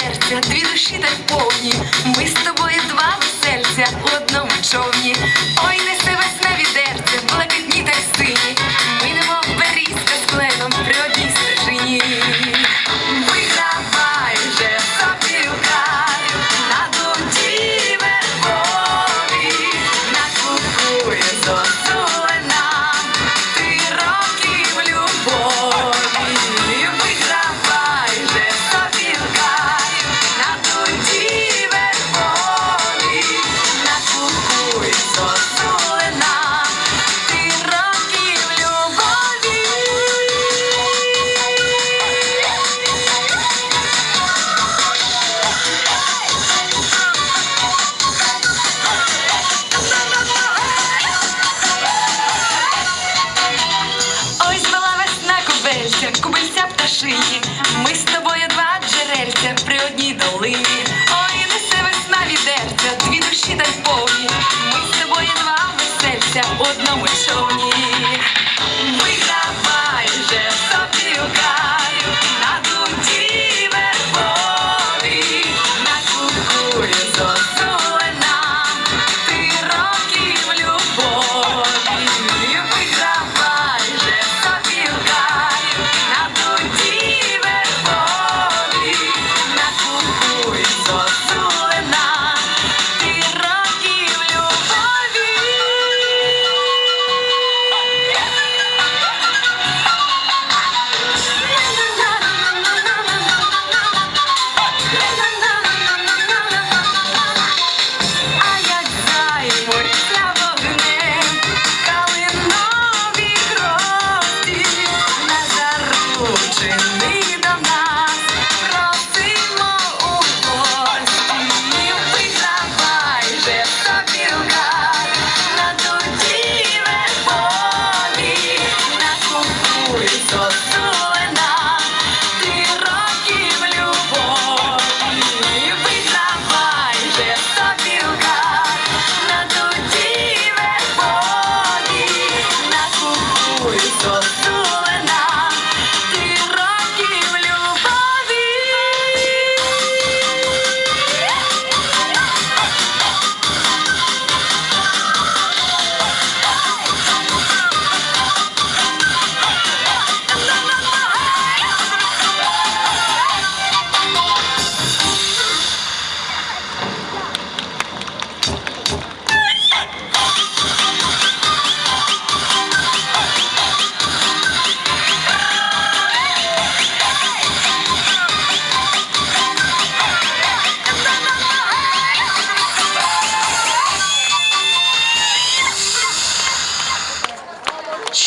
серця, дві душі так повні. Ми з тобою два весельця. I wish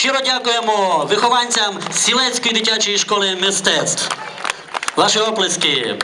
Щиро дякуємо вихованцям Сілецької дитячої школи мистецтв. Ваші оплески.